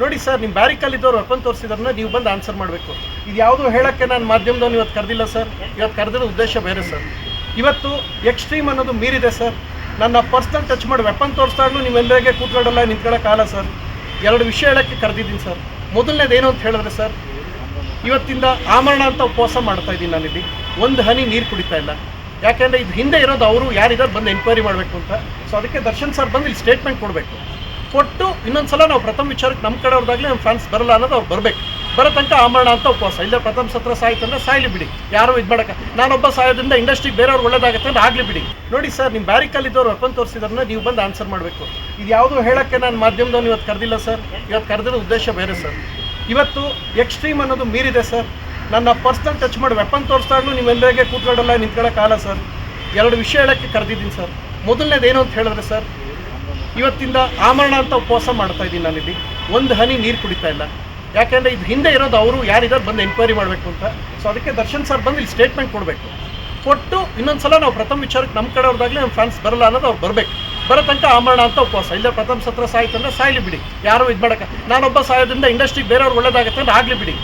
ನೋಡಿ ಸರ್ ನಿಮ್ಮ ಬ್ಯಾರಿಕಲ್ಲಿದ್ದವ್ರು ವೆಪನ್ ತೋರಿಸಿದ್ರನ್ನ ನೀವು ಬಂದು ಆನ್ಸರ್ ಮಾಡಬೇಕು. ಇದು ಯಾವುದು ಹೇಳೋಕ್ಕೆ ನಾನು ಮಾಧ್ಯಮದವ್ನು ಇವತ್ತು ಕರೆದಿಲ್ಲ ಸರ್. ಇವತ್ತು ಕರೆದಿರೋ ಉದ್ದೇಶ ಬೇರೆ ಸರ್. ಇವತ್ತು ಎಕ್ಸ್ಟ್ರೀಮ್ ಅನ್ನೋದು ಮೀರಿದೆ ಸರ್. ನನ್ನ ಪರ್ಸ್ನಲ್ ಟಚ್ ಮಾಡಿ ವೆಪನ್ ತೋರಿಸ್ದಾಗ್ಲೂ ನೀವೆಲ್ಲರಿಗೆ ಕೂತ್ಕೊಳ್ಳಲ್ಲ ನಿಂತ್ಕೊಳ್ಳೋಕ್ಕಾಗಲ್ಲ ಸರ್. ಎರಡು ವಿಷಯ ಹೇಳೋಕ್ಕೆ ಕರೆದಿದ್ದೀನಿ ಸರ್. ಮೊದಲನೇದು ಏನು ಅಂತ ಹೇಳಿದ್ರೆ ಸರ್, ಇವತ್ತಿಂದ ಆಮರಣ ಅಂತ ಉಪವಾಸ ಮಾಡ್ತಾ ಇದ್ದೀನಿ ನಾನಿಲ್ಲಿ. ಒಂದು ಹನಿ ನೀರು ಕುಡಿತಾ ಇಲ್ಲ. ಯಾಕೆಂದರೆ ಇದು ಹಿಂದೆ ಇರೋದು ಅವರು ಯಾರಿದ್ದಾರೆ ಬಂದು ಎಂಕ್ವೈರಿ ಮಾಡಬೇಕು ಅಂತ. ಸೊ ಅದಕ್ಕೆ ದರ್ಶನ್ ಸರ್ ಬಂದು ಇಲ್ಲಿ ಸ್ಟೇಟ್ಮೆಂಟ್ ಕೊಡಬೇಕು. ಕೊಟ್ಟು ಇನ್ನೊಂದು ಸಲ ನಾವು ಪ್ರಥಮ ವಿಚಾರಕ್ಕೆ ನಮ್ಮ ಕಡೆಯವ್ರದ್ದಾಗಲಿ ನಮ್ಮ ಫ್ಯಾನ್ಸ್ ಬರಲ್ಲ ಅನ್ನೋದು ಅವ್ರು ಬರಬೇಕು. ಬರೋ ತನಕ ಆಮರಣ ಅಂತ ಉಪವಾಸ. ಇಲ್ಲ ಪ್ರಥಮ ಸತ್ರ ಸಾಯ್ತಂದ್ರೆ ಸಾಯ್ಲಿ ಬಿಡಿ. ಯಾರು ಇದು ಮಾಡಕ್ಕೆ. ನಾನೊಬ್ಬ ಸಾಯೋದ್ರಿಂದ ಇಂಡಸ್ಟ್ರಿಗೆ ಬೇರೆಯವ್ರು ಒಳ್ಳೇದಾಗುತ್ತೆ ಅಂದ್ರೆ ಆಗಲಿ ಬಿಡಿ. ನೋಡಿ ಸರ್ ನಿಮ್ಮ ಬ್ಯಾರಿಕಲ್ಲಿದ್ದವ್ರು ವೆಪನ್ ತೋರಿಸಿದ್ರನ್ನ ನೀವು ಬಂದು ಆನ್ಸರ್ ಮಾಡಬೇಕು. ಇದು ಯಾವುದೂ ಹೇಳೋಕ್ಕೆ ನಾನು ಮಾಧ್ಯಮದವ್ನು ಇವತ್ತು ಕರೆದಿಲ್ಲ ಸರ್ ಇವತ್ತು ಕರೆದಿರೋ ಉದ್ದೇಶ ಬೇರೆ ಸರ್ ಇವತ್ತು ಎಕ್ಸ್ಟ್ರೀಮ್ ಅನ್ನೋದು ಮೀರಿದೆ ಸರ್ ನನ್ನ ಪರ್ಸ್ನಲ್ ಟಚ್ ಮಾಡಿ ವೆಪನ್ ನೀವು ನೀವೆಲ್ಲರಿಗೆ ಕೂತ್ಕೊಳ್ಳಲ್ಲ, ನಿಂತ್ಕೊಳ್ಳೋಕ್ಕಾಗಲ್ಲ ಸರ್ ಎರಡು ವಿಷಯ ಹೇಳೋಕ್ಕೆ ಕರೆದಿದ್ದೀನಿ ಸರ್ ಮೊದಲನೇದು ಏನು ಅಂತ ಹೇಳಿದ್ರೆ ಸರ್ ಇವತ್ತಿಂದ ಆಮರಣ ಅಂತ ಉಪವಾಸ ಮಾಡ್ತಾ ಇದ್ದೀನಿ ನಾನಿಲ್ಲಿ. ಒಂದು ಹನಿ ನೀರು ಕುಡಿತಾ ಇಲ್ಲ. ಯಾಕೆಂದರೆ ಇದು ಹಿಂದೆ ಇರೋದು ಅವರು ಯಾರಿದ್ದಾರೆ ಬಂದು ಎಂಕ್ವೈರಿ ಮಾಡಬೇಕು ಅಂತ. ಸೊ ಅದಕ್ಕೆ ದರ್ಶನ್ ಸರ್ ಬಂದು ಇಲ್ಲಿ ಸ್ಟೇಟ್ಮೆಂಟ್ ಕೊಡಬೇಕು. ಕೊಟ್ಟು ಇನ್ನೊಂದು ಸಲ ನಾವು ಪ್ರಥಮ ವಿಚಾರಕ್ಕೆ ನಮ್ಮ ಕಡೆಯವ್ರದ್ದಾಗಲಿ ನಮ್ಮ ಫ್ಯಾನ್ಸ್ ಬರಲ್ಲ ಅನ್ನೋದು ಅವ್ರು ಬರಬೇಕು. ಬರೋ ತನಕ ಆಮರಣ ಅಂತ ಉಪವಾಸ. ಇಲ್ಲ ಪ್ರಥಮ ಸತ್ರ ಸಾಯ್ತಂದ್ರೆ ಸಾಯ್ಲಿ ಬಿಡಿ. ಯಾರು ಇದು ಮಾಡೋಕ್ಕೆ ನಾನೊಬ್ಬ ಸಾಯೋದ್ರಿಂದ ಇಂಡಸ್ಟ್ರಿಗೆ ಬೇರೆಯವ್ರು ಒಳ್ಳೇದಾಗುತ್ತೆ ಅಂದ್ರೆ ಆಗಲಿ ಬಿಡಿ.